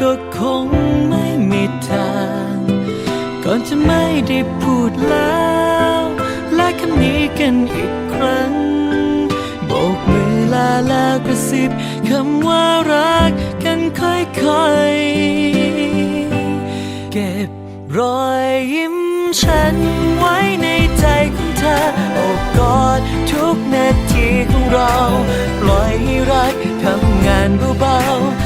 ก็คงไม่มีทาง ก่อนจะไม่ได้พูดแล้ว และคำนี้กันอีกครั้ง โบกมือลาแล้วกระซิบคำว่ารักกันค่อยๆ เก็บรอยยิ้มฉันไว้ในใจของเธอ โอบกอดทุกนาทีของเรา ปล่อยให้รักทำงานเบาๆ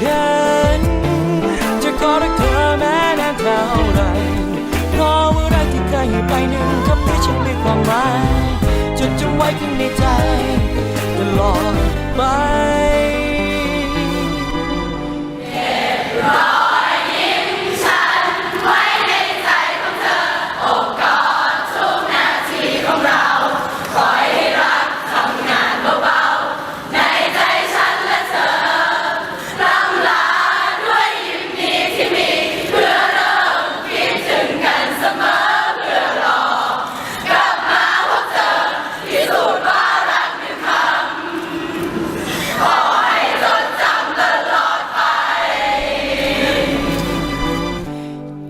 ฉัน จะขอรักเธอแม้นานเท่าไรเพราะว่ารักที่เคยให้ไปหนึ่งทำให้ฉันมีความหมายจดจำไว้ข้างในใจ ตลอดไป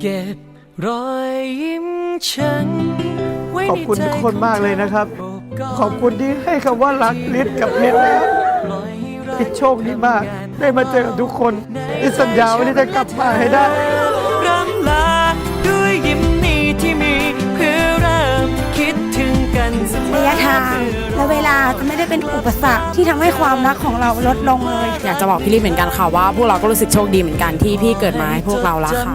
เก็บรอยยิ้มฉันไว้ขอบคุณในใจทุกคนมากเลยนะครับโอบกดขอบคุณที่ให้คำว่ารักลิศกับลิศนะปล่อยให้รักลิศโชคดีมาก ได้มาเจอกับทุกคนลิศสัญญาว่าลิศจะกลับมาให้ได้ ทาง และเวลาจะไม่ได้เป็นอุปสรรคที่ทำให้ความรักของเราลดลงเลย อยากจะบอกพี่ลิศเหมือนกันค่ะว่า พวกเราก็รู้สึกโชคดีเหมือนกันที่พี่เกิดมาให้พวกเราละค่ะ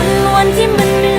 คนล้วนที่มัน